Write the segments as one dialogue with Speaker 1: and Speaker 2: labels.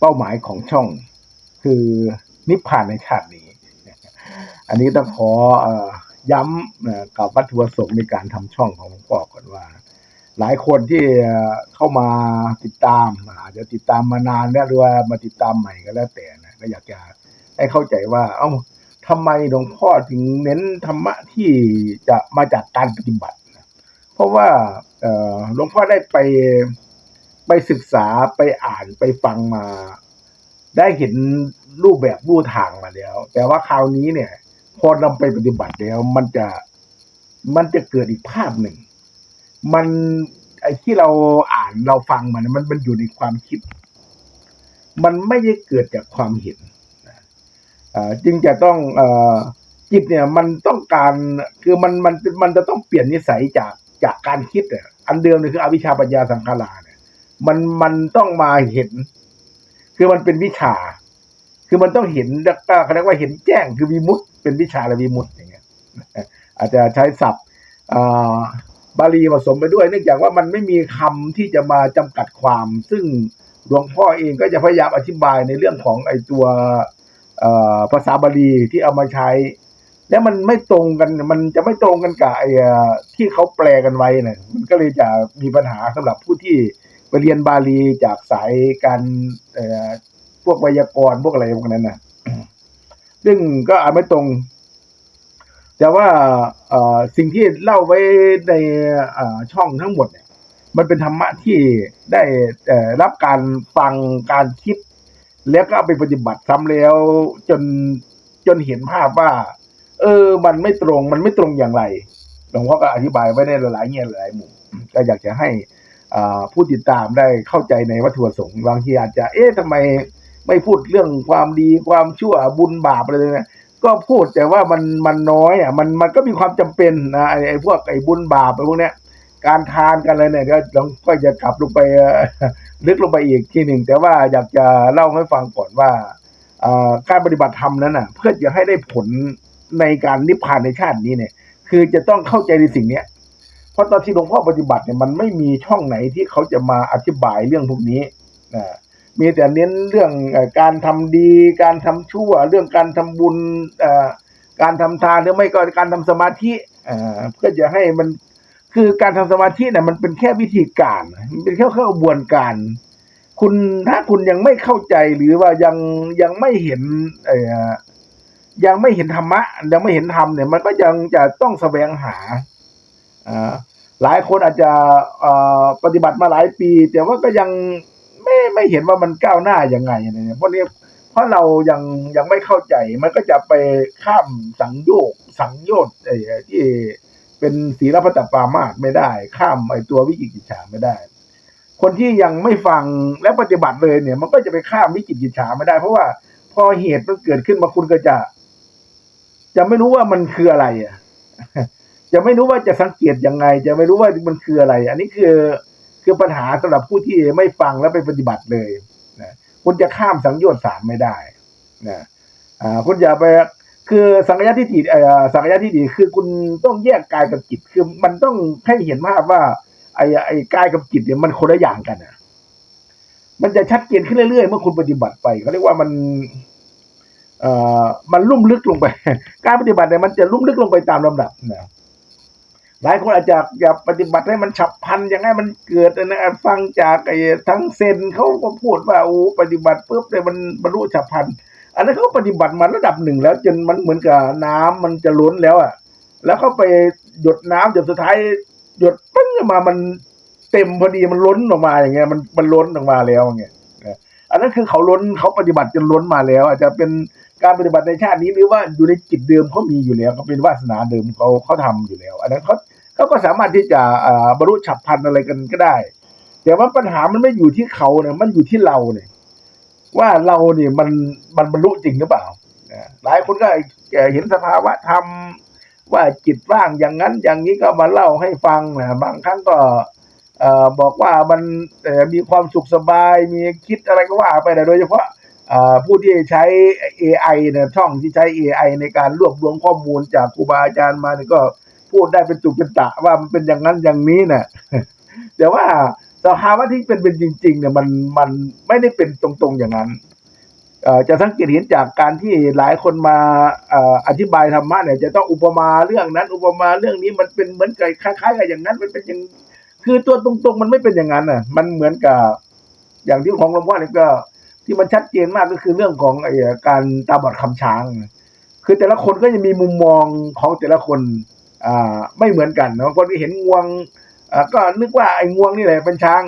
Speaker 1: เป้าหมายของช่อง คือนิพพานในชาตินี้ อันนี้ต้องขอย้ำกับวัตถุประสงค์ในการทำช่องของหลวงพ่อก่อนว่า หลายคนที่เข้ามาติดตาม อาจจะติดตามมานานแล้วหรือว่ามาติดตามใหม่ก็แล้วแต่นะก็อยากจะให้เข้าใจว่า เอ้าทำไมหลวงพ่อถึงเน้นธรรมะที่จะมาจากการปฏิบัติ เพราะว่าหลวงพ่อได้ไป ไปศึกษาไปอ่านไปฟังมา ได้เห็นรูปแบบรูทางมาแล้ว แต่ว่าคราวนี้เนี่ย พอนำไปปฏิบัติแล้ว มันจะมันจะเกิดอีกภาพหนึ่ง มันไอ้ที่เราอ่านเราฟังมันมันมันอยู่ในความคิด มันไม่ได้เกิดจากความเห็นจึงจะต้องอจิตเนี่ยมันต้องการคือมันมันมันจะต้องเปลี่ยนนิสัยจากจากการคิดอันเดิมเนี่ยคืออวิชชาปัญญาสังขาราน มันมันต้องมาเห็น คือมันเป็นวิชา คือมันต้องเห็นแล้วก็เขาเรียกว่าเห็นแจ้งคือวิมุตเป็นวิชาและวิมุตอย่างเงี้ยอาจจะใช้ศัพท์บาลีผสมไปด้วย เนื่องจากว่ามันไม่มีคำที่จะมาจำกัดความ ซึ่งหลวงพ่อเองก็จะพยายามอธิบายในเรื่องของไอ้ตัวภาษาบาลีที่เอามาใช้ แล้วมันไม่ตรงกันมันจะไม่ตรงกันกับไอ้ที่เขาแปลกันไว้เนี่ยมันก็เลยจะมีปัญหาสำหรับผู้ที่ ไปเรียนบาลีจากสายการเอ่อพวกไวยากรณ์พวกอะไรพวกนั้นนะซึ่งก็อาจไม่ตรง แต่ว่าอสิ่งที่เล่าไว้ในช่องทั้งหมดเนี่ย มันเป็นธรรมะที่ได้รับการฟังการคิด แล้วก็เอาไปปฏิบัติซ้ำแล้วจนจนเห็นภาพว่า เออ มันไม่ตรง มันไม่ตรงอย่างไร หลวงพ่อก็อธิบายไว้ในหลายๆแง่หลายๆมุมก็อยากจะให้ ผู้ติดตามได้เข้าใจในวัตถุประสงค์บางทีอาจจะ เอ๊ะทำไมไม่พูดเรื่องความดีความชั่วบุญบาปอะไรเลยนะก็พูดแต่ว่ามันมันน้อยอะมันมันก็มีความจำเป็นนะไอ้ไอ้พวกไอ้บุญบาปไอ้พวกเนี้ยการทานกันอะไรเนี่ยก็ลองก็จะกลับลงไปลึกลงไปอีกทีหนึ่งแต่ว่าอยากจะเล่าให้ฟังก่อนว่าการปฏิบัติธรรมนั้นน่ะ เพื่อจะให้ได้ผลในการนิพพานในชาตินี้เนี่ย คือจะต้องเข้าใจในสิ่งเนี้ย เพราะตอนที่หลวงพ่อปฏิบัติเนี่ยมันไม่มีช่องไหนที่เขาจะมาอธิบายเรื่องพวกนี้นะมีแต่เน้นเรื่องการทำดี การทำชั่ว เรื่องการทำบุญการทำทานหรือไม่ก็การทำสมาธิเพื่อจะให้มันคือการทำสมาธิเนี่ยมันเป็นแค่วิธีการ มันเป็นแค่กระบวนการ คุณถ้าคุณยังไม่เข้าใจหรือว่ายังยังไม่เห็นยังไม่เห็นธรรมะ ยังไม่เห็นธรรมเนี่ยมันก็ยังจะต้องแสวงหา หลายคนอาจจะอ่อปฏิบัติมาหลายปี แต่ว่าก็ยังไม่ไม่เห็นว่ามันก้าวหน้ายังไงเนี่ยเพราะนี้เพราะเรายังยังไม่เข้าใจมันก็จะไปข้ามสังโยกสังโยชน์ไอ้ที่เป็นศีลพัตปรามาสไม่ได้ ข้ามไอตัววิจิกิจฉาไม่ได้ คนที่ยังไม่ฟังและปฏิบัติเลยเนี่ย มันก็จะไปข้ามวิจิกิจฉาไม่ได้ เพราะว่าพอเหตุมันเกิดขึ้นมาคุณก็จะ จะไม่รู้ว่ามันคืออะไรอะ จะไม่รู้ว่าจะสังเกตยังไง จะไม่รู้ว่ามันคืออะไร อันนี้คือคือปัญหาสำหรับผู้ที่ไม่ฟังและไปปฏิบัติเลยนะคุณจะข้ามสังโยชน์สามไม่ได้นะอ่าคุณอย่าไปคือสังยาทิฏฐิเอ่อสังยาทิฏฐิคือคุณต้องแยกกายกับจิต คือมันต้องให้เห็นภาพว่า ไอ้ไอ้กายกับจิตเนี่ยมันคนละอย่างกันอะมันจะชัดเจนขึ้นเรื่อยๆ เมื่อคุณปฏิบัติไปเขาเรียกว่ามันเอ่อมันลุ่มลึกลงไป การปฏิบัติเนี่ยมันจะลุ่มลึกลงไปตามลำดับนะ หลายคนอาจจะอยากปฏิบัติให้มันฉับพลันอย่างไงมันเกิดนะฟังจากไอ้ทั้งเซนเขาก็พูดว่าโอ้ปฏิบัติปุ๊บเนี่ยมันบรรลุฉับพลัน อันนั้นเขาปฏิบัติมาระดับหนึ่งแล้ว จนมันเหมือนกับน้ำมันจะล้นแล้วอะ แล้วเขาไปหยดน้ำจนสุดท้ายหยดปึ้งออกมามันเต็มพอดีมันล้นออกมาอย่างเงี้ยมันมันล้นออกมาแล้วอย่างเงี้ยอันนั้นคือเขาล้นเขาปฏิบัติจนล้นมาแล้ว อาจจะเป็นการปฏิบัติในชาตินี้หรือว่าอยู่ในจิตเดิมเขามีอยู่แล้วเขาเป็นวาสนาเดิมเขาเขาทำอยู่แล้ว อันนั้นเขา เขาก็สามารถที่จะบรรลุฉับพลันอะไรกันก็ได้ แต่ว่าปัญหามันไม่อยู่ที่เขาเนี่ยมันอยู่ที่เราเนี่ยว่าเราเนี่ยมันมันบรรลุจริงหรือเปล่าหลายคนก็เห็นสภาวะธรรมว่าจิตว่างอย่างนั้นอย่างนี้ก็มาเล่าให้ฟังนะบางครั้งก็บอกว่ามันมีความสุขสบายมีคิดอะไรก็ว่าไปแต่โดยเฉพาะผู้ที่ใช้ AI เนี่ยช่องที่ใช้ AI ในการรวบรวมข้อมูลจากครูบาอาจารย์มาเนี่ยก็ พูดได้เป็นจุกเป็นตะว่ามันเป็นอย่างนั้นอย่างนี้นะ่ะแต่ว่าสภาวะที่เป็นเป็นจริง ๆ เนี่ยมันมันไม่ได้เป็นตรงๆอย่างนั้นจะสังเกตเห็นจากการที่หลายคนมาอธิบายธรรมะเนี่ยจะต้องอุปมาเรื่องนั้น อุปมาเรื่องนี้มันเป็นเหมือนกับคล้ายๆกับอย่างนั้นมันเป็นอย่างคือตัวตรงๆ มันไม่เป็นอย่างนั้นน่ะ มันเหมือนกับอย่างที่ของหลวงพ่อเนี่ยก็ที่มันชัดเจนมากก็คือเรื่องของไอ้การตาบอดคำช้าง คือแต่ละคนก็จะมีมุมมองของแต่ละคน ไม่เหมือนกันบางคนก็เห็นงวงก็นึกว่าไอ้งวงนี่แหละเป็นช้าง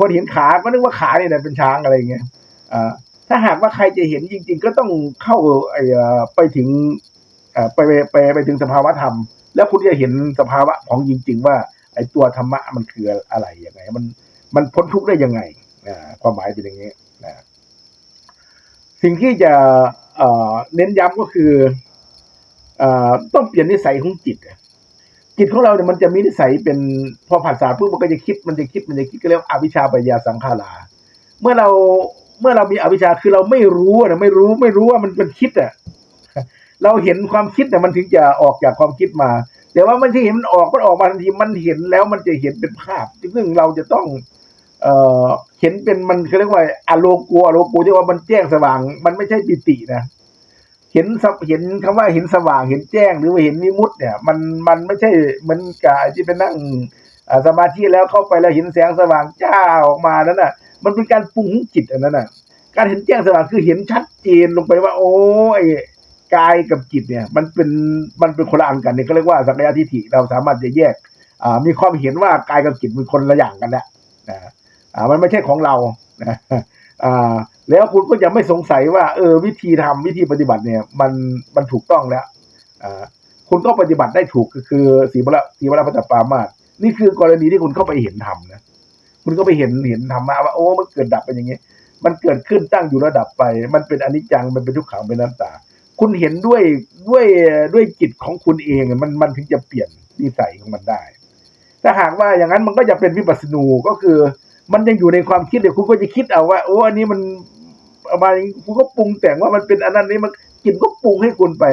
Speaker 1: คนเห็นขาก็นึกว่าขานี่แหละเป็นช้างอะไรเงี้ยถ้าหากว่าใครจะเห็นจริง ๆ ก็ต้องเข้าไปถึงไปไปไปไปถึงสภาวะธรรม แล้วคุณจะเห็นสภาวะของจริง ๆ ว่า ไอ้ตัวธรรมะมันคืออะไรยังไง มันมันพ้นทุกข์ได้ยังไงความหมายเป็นอย่างนี้นะสิ่งที่จะเเน้นย้ำก็คือ ต้องเปลี่ยนนิสัยของจิตจิตของเราเนี่ยมันจะมีนิสัยเป็นพอผ่านศาสตร์ปุ๊บมันก็จะคิดมันจะคิดมันจะคิดก็เรียกว่าอวิชชาปัญญาสังขาราเมื่อเราเมื่อเรามีอวิชชาคือเราไม่รู้นะไม่รู้ไม่รู้ว่ามันเป็นคิดอะเราเห็นความคิดแต่ยมันถึงจะออกจากความคิดมา แต่ว่าไม่ใช่เห็นมันออกมันออกมาทันทีมันเห็นแล้วมันจะเห็นเป็นภาพซึ่งเราจะต้อง เอ่อเห็นเป็นมันเขาเรียกว่าอโลโกอโลโกที่ว่ามันแจ้งสว่าง มันไม่ใช่ปิตินะ เห็นเห็นคำว่าเห็นสว่างเห็นแจ้งหรือว่าเห็นนิมุตเนี่ย มันมันไม่ใช่เหมือนกับที่ไปนั่งสมาธิแล้วเข้าไปแล้วเห็นแสงสว่างจ้าออกมานั่นน่ะ มันเป็นการปรุงจิตอันนั้นน่ะ การเห็นแจ้งสว่างคือเห็นชัดเจนลงไปว่า โอ้ยกายกับจิตเนี่ย มันเป็นมันเป็นคนละอันกันเนี่ยก็เรียกว่าสักยะทิฏฐิเราสามารถจะแยกอ่ามีความเห็นว่ากายกับจิตเป็นคนละอย่างกันแหล้วนะอ่ามันไม่ใช่ของเรานะ อ่าแล้วคุณก็จะไม่สงสัยว่า เออ วิธีทำวิธีปฏิบัติเนี่ย มันมันถูกต้องแล้วอ่าคุณก็ปฏิบัติได้ถูกก็คือสีวระสีวระพัตปามาสนี่คือกรณีที่คุณเข้าไปเห็นธรรมนะคุณก็ไปเห็นเห็นธรรมะว่าโอ้มันเกิดดับเป็นอย่างนี้ มันเกิดขึ้นตั้งอยู่ระดับไป มันเป็นอนิจจังมันเป็นทุกขังเป็นนัตตา คุณเห็นด้วยด้วยด้วยจิตของคุณเองมันมันถึงจะเปลี่ยนนิสัยของมันได้ ถ้าหากว่าอย่างนั้นมันก็จะเป็นวิปัสสนูก็คือ มันยังอยู่ในความคิดเดี๋ยวคุณก็จะคิดเอาว่าโอ้อันนี้มันเอามาคุณก็ปรุงแต่งว่ามันเป็นอันนั้นนี้มันจิตก็ปรุงให้คุณไป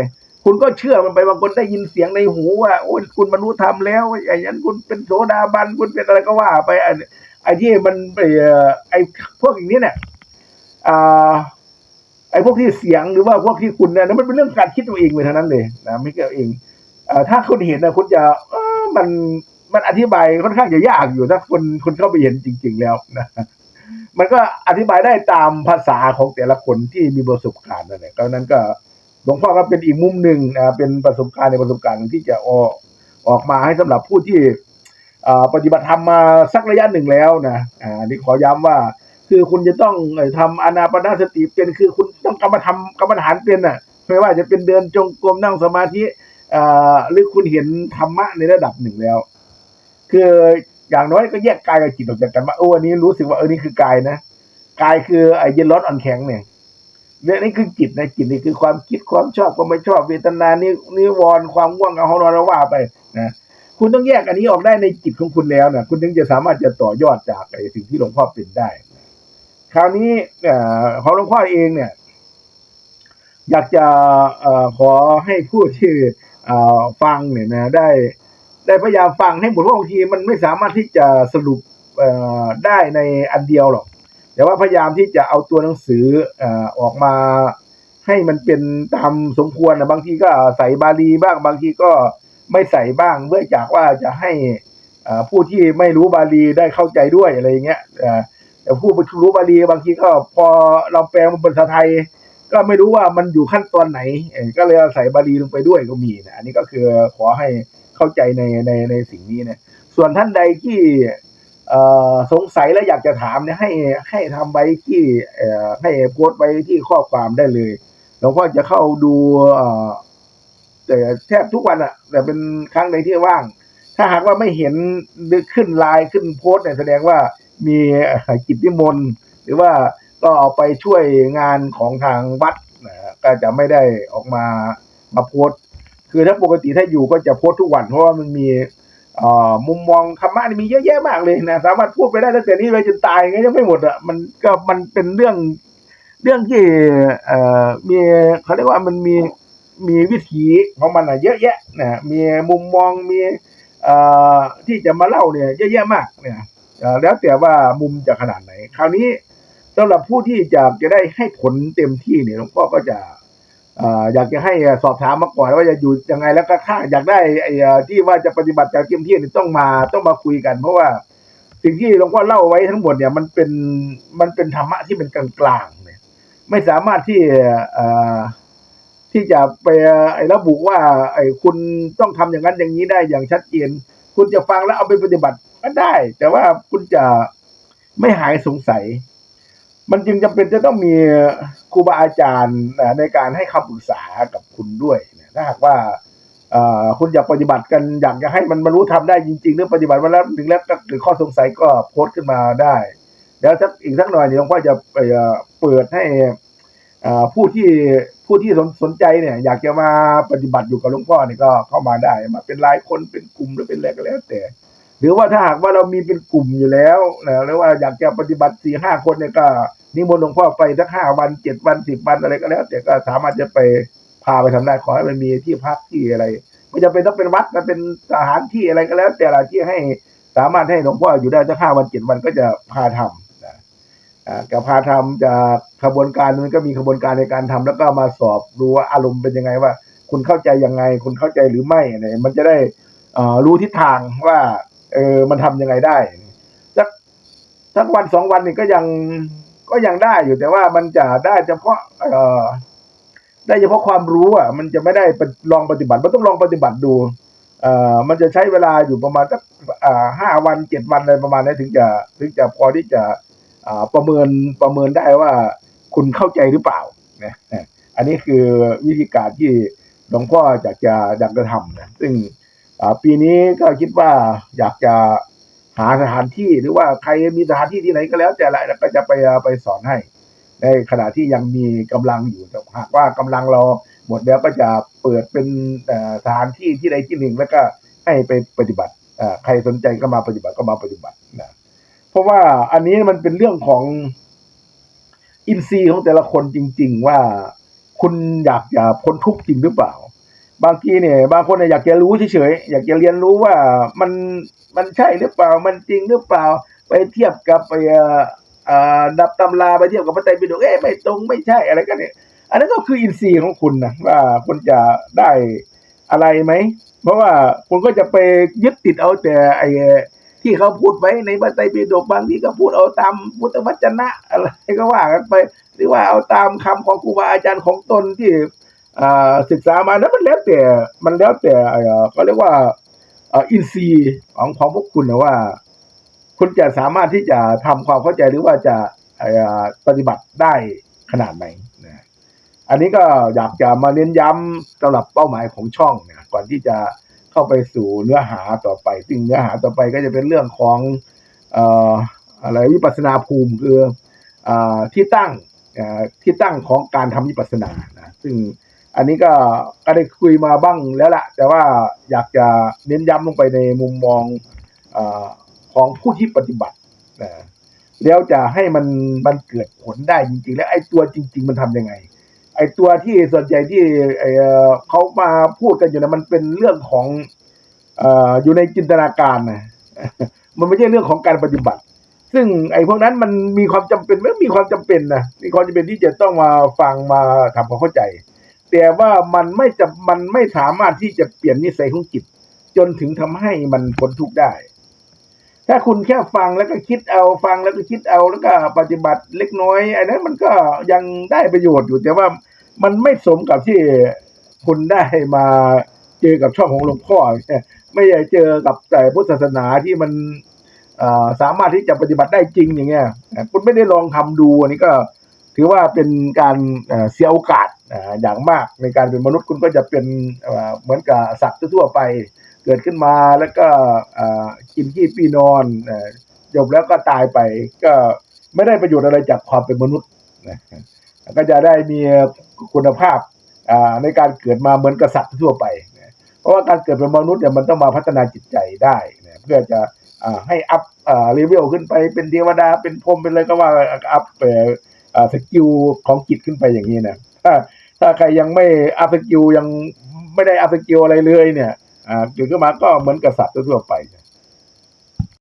Speaker 1: คุณก็เชื่อมันไปบางคนได้ยินเสียงในหูว่าโอ้คุณบรรลุธรรมแล้วไอ้ยันคุณเป็นโสดาบันคุณเป็นอะไรก็ว่าไปไอ้ไอ้ที่มันไอ่อไอ้พวกอย่างนี้เนี่ยอ่าไอ้พวกที่เสียงหรือว่าพวกที่คุณเนี่ยมันเป็นเรื่องการคิดตัวเองไปเท่านั้นเลยนะไม่เกี่ยวเองอ่อถ้าคุณเห็นนะคุณจะเออมัน มันอธิบายค่อนข้างจะยากอยู่ถ้าคนคนเข้าไปเห็นจริง ๆ แล้วนะมันก็อธิบายได้ตามภาษาของแต่ละคนที่มีประสบการณ์นั่นแหละก็นั้นก็หลวงพ่อก็เป็นอีกมุมหนึ่งนะเป็นประสบการณ์ในประสบการณ์หนึ่งที่จะออกออกมาให้สำหรับผู้ที่ปฏิบัติธรรมมาสักระยะหนึ่งแล้วนะอ่านี่ขอย้ำว่าคือคุณจะต้องเอ่อทำอนาปนาสติเป็นคือคุณต้องกรรมฐานกรรมฐานเป็นน่ะไม่ว่าจะเป็นเดินจงกรมนั่งสมาธิอ่าหรือคุณเห็นธรรมะในระดับหนึ่งแล้ว คืออย่างน้อยก็แยกกายกับจิตออกจากกันว่าโอ้อันนี้รู้สึกว่าเออนี่คือกายนะกายคือไอ้เย็นร้อนอ่อนแข็งเนี่ยเนี่ยนี่คือจิตนะจิตนี่คือความคิดความชอบความไม่ชอบเวทนานี่นิวรณ์ความง่วงเอาหอนอนราว่าไปนะคุณต้องแยกอันนี้ออกได้ในจิตของคุณแล้วนะคุณถึงจะสามารถจะต่อยอดจากไอ้สิ่งที่หลวงพ่อเป็นได้ คราวนี้เอ่อของหลวงพ่อเองเนี่ย อยากจะเอ่อขอให้ผู้ที่เอ่อฟังเนี่ยนะได้ ได้พยายามฟังให้หมดเพราะบางทีมันไม่สามารถที่จะสรุปได้ในอันเดียวหรอก แต่ว่าพยายามที่จะเอาตัวหนังสืออออกมาให้มันเป็นตามสมควรนะบางทีก็ใส่บาลีบ้าง บางทีก็ไม่ใส่บ้างเพื่อจากว่าจะให้ผู้ที่ไม่รู้บาลีได้เข้าใจด้วยอะไรอย่างเงี้ยแต่ผู้รู้บาลีบางทีก็พอเราแปลมาเป็นภาษาไทย ก็ไม่รู้ว่ามันอยู่ขั้นตอนไหนก็เลยใส่บาลีลงไปด้วยก็มีนะอันนี้ก็คือขอให้ เข้าใจในในในสิ่งนี้นะส่วนท่านใดที่สงสัยและอยากจะถามเนี่ยให้ให้ทำไว้ที่ให้โพสต์ไว้ที่ข้อความได้เลยหลวงพ่อจะเข้าดูแต่แทบทุกวันอะแต่เป็นครั้งใดที่ว่าง ถ้าหากว่าไม่เห็นขึ้นไลน์ขึ้นโพสต์เนี่ยแสดงว่ามีกิจนิมนต์หรือว่าก็เอาไปช่วยงานของทางวัดนะฮะก็จะไม่ได้ออกมามาโพสต์ คือถ้าปกติถ้าอยู่ก็จะโพสทุกวันเพราะว่ามันมีมุมมองธรรมะนี่มีเยอะแยะมากเลยนะสามารถพูดไปได้ตั้งแต่นี้ไปจนตายก็ยังไม่หมดอะมันก็มันเป็นเรื่องเรื่องที่เอ่อมีเขาเรียกว่ามันมีมีวิถีของมันอะเยอะแยะนะมีมุมมองมีที่จะมาเล่าเนี่ยเยอะแยะมากเนี่ยแล้วแต่ว่ามุมจะขนาดไหน คราวนี้สำหรับผู้ที่จะจะได้ให้ผลเต็มที่เนี่ยหลวงพ่อก็จะ อยากจะให้สอบถามมาก่อนว่าจะอยู่ยังไงแล้วก็ถ้าอยากได้ไอ้ที่ว่าจะปฏิบัติจากเที่เนี่ต้องมาต้องมาคุยกัน เพราะว่าสิ่งที่หลวงพ่อเล่าไว้ทั้งหมดเนี่ยมันเป็นมันเป็นธรรมะที่เป็นกลางๆเนี่ยไม่สามารถที่ที่จะไประบุว่าไอ้คุณต้องทำอย่างนั้นอย่างนี้ได้อย่างชัดเจนคุณจะฟังแล้วเอาไปปฏิบัติก็ได้ แต่ว่าคุณจะไม่หายสงสัย มันจึงจำเป็นจะต้องมีครูบาอาจารย์ในการให้คำปรึกษากับคุณด้วยนะถ้าหากว่าคุณอยากปฏิบัติกันอยากจะให้มันบรรลุธรรมได้จริง ๆ หรือปฏิบัติมาแล้วถึงแล้วก็เกิดข้อสงสัยก็โพสต์ขึ้นมาได้เดี๋ยวสักอีกสักหน่อยเดี๋ยวหลวงพ่อจะเปิดให้ผู้ที่ผู้ที่สนสนใจเนี่ย อยากจะมาปฏิบัติอยู่กับหลวงพ่อเนี่ยก็เข้ามาได้มาเป็นรายคนเป็นกลุ่มหรือเป็นอะไรก็แล้วแต่ หรือว่าถ้าหากว่าเรามีเป็นกลุ่มอยู่แล้วนะหรือว่าอยากจะปฏิบัติสี่ห้าคนเนี่ยก็นิมนต์หลวงพ่อไปสักห้าวันเจ็ดวันสิบวันอะไรก็แล้ว แต่ก็สามารถจะไปพาไปทำได้ขอให้มันมีที่พักที่อะไรไม่จำเป็นต้องเป็นวัดนะเป็นสถานที่อะไรก็แล้ว แต่ละที่ให้สามารถให้หลวงพ่ออยู่ได้สักห้าวันเจ็ดวันก็จะพาทำนะอ่ากับพาทำจากขบวนการมันก็มีขบวนการในการทำแล้วก็มาสอบดูว่าอารมณ์เป็นยังไงว่า คุณเข้าใจยังไง คุณเข้าใจหรือไม่เนี่ยมันจะได้รู้ทิศทางว่า เออมันทำยังไงได้สักสักวันสองวันนี่ก็ยังก็ยังได้อยู่แต่ว่ามันจะได้เฉพาะ เออได้เฉพาะความรู้อะ มันจะไม่ได้ลองปฏิบัติมันต้องลองปฏิบัติดูเอ่อมันจะใช้เวลาอยู่ประมาณสักอ่าห้าวันเจ็ดวันอะไรประมาณนี้ถึงจะถึงจะพอที่จะอ่าประเมินประเมินได้ว่าคุณเข้าใจหรือเปล่านะอันนี้คือวิธีการที่หลวงพ่ออยากจะอยากจะทำนะซึ่ง ปีนี้ก็คิดว่าอยากจะหาสถานที่หรือว่าใครมีสถานที่ที่ไหนก็แล้ว แต่ละแล้วก็จะไปไปสอนให้ ในขณะที่ยังมีกำลังอยู่หากว่ากำลังเราหมดแล้วก็จะเปิดเป็นสถานที่ที่ใดที่หนึ่งแล้วก็ให้ไปปฏิบัติใครสนใจก็มาปฏิบัติก็มาปฏิบัตินะเพราะว่าอันนี้มันเป็นเรื่องของอินทรีย์ของแต่ละคนจริง ๆ ว่าคุณอยากจะพ้นทุกข์จริงหรือเปล่า บางทีเนี่ยบางคนเนี่ยอยากจะรู้เฉยๆอยากจะเรียนรู้ว่ามันมันใช่หรือเปล่ามันจริงหรือเปล่าไปเทียบกับไปอ่อเอ่อดับตำราไปเทียบกับพระไตรปิฎกเอ๊ะไม่ตรงไม่ใช่อะไรกันเนี่ย อันนั้นก็คืออินทรีย์ของคุณนะว่าคุณจะได้อะไรไหมเพราะว่าคุณก็จะไปยึดติดเอาแต่ไอ้ที่เขาพูดไว้ในพระไตรปิฎกบางทีก็พูดเอาตามพุทธวจนะอะไรก็ว่ากันไป หรือว่าเอาตามคำของครูบาอาจารย์ของตนที่ ศึกษามานั้นมันแล้วแต่มันแล้วแต่เอ่อก็เรียกว่าอ่ออินทรีย์ของของพวกคุณนะว่า คุณจะสามารถที่จะทำความเข้าใจหรือว่าจะอ่อปฏิบัติได้ขนาดไหนนะอันนี้ก็อยากจะมาเน้นย้ำสำหรับเป้าหมายของช่องนะก่อนที่จะเข้าไปสู่เนื้อหาต่อไปซึ่งเนื้อหาต่อไปก็จะเป็นเรื่องของอ่ออะไรวิปัสนาภูมิคืออ่าที่ตั้งอ่าที่ตั้งของการทำวิปัสสนานะซึ่ง อันนี้ก็ก็ได้คุยมาบ้างแล้วละแต่ว่าอยากจะเน้นย้ำลงไปในมุมมองอของผู้ที่ปฏิบัตินะแล้วจะให้มันมันเกิดผลได้จริง ๆ แล้วไอ้ตัวจริง ๆ มันทำยังไง ไอ้ตัวที่ส่วนใหญ่ที่เขามาพูดกันอยู่นะมันเป็นเรื่องของอออยู่ในจินตนาการนะมันไม่ใช่เรื่องของการปฏิบัติ ซึ่งไอ้พวกนั้นมันมีความจำเป็นไม่มีความจำเป็นนะมีความจำเป็นที่จะต้องมาฟังมาทำความเข้าใจ แต่ว่ามันไม่จะมันไม่สามารถที่จะเปลี่ยนนิสัยของจิต จนถึงทำให้มันพ้นทุกข์ได้ ถ้าคุณแค่ฟังแล้วก็คิดเอาฟังแล้วก็คิดเอาแล้วก็ปฏิบัติเล็กน้อยไอันนั้นมันก็ยังได้ประโยชน์อยู่แต่ว่ามันไม่สมกับที่คุณได้มาเจอกับช่องของหลวงพ่อไม่ได้เจอกับแต่พุทธศาสนาที่มันสามารถที่จะปฏิบัติได้จริงอย่างเงี้ยคุณไม่ได้ลองทำดูอันนี้ก็ถือว่าเป็นการเสียโอกาส อย่างมากในการเป็นมนุษย์คุณก็จะเป็นเหมือนกับสัตว์ทั่วไป เกิดขึ้นมาแล้วก็กินขี้ปีนอนอจบแล้วก็ตายไปก็ไม่ได้ประโยชน์อะไรจากความเป็นมนุษย์ก็จะได้มีคุณภาพในการเกิดมาเหมือนกับสัตว์ทั่วไป เพราะว่าการเกิดเป็นมนุษย์เนี่ยมันต้องมาพัฒนาจิตใจได้เพื่อจะให้อัพอ่าเลเวลขึ้นไปเป็นเทวดาเป็นพรหมเป็นอะไรก็ว่าอัพสกิลของจิตขึ้นไปอย่างนี้นะ ถ้าใครยังไม่อัพสกิลยังไม่ได้อัพสกิลอะไรเลยเนี่ยอ่าเกิดขึ้นมาก็เหมือนกับสัตว์ทั่วๆไป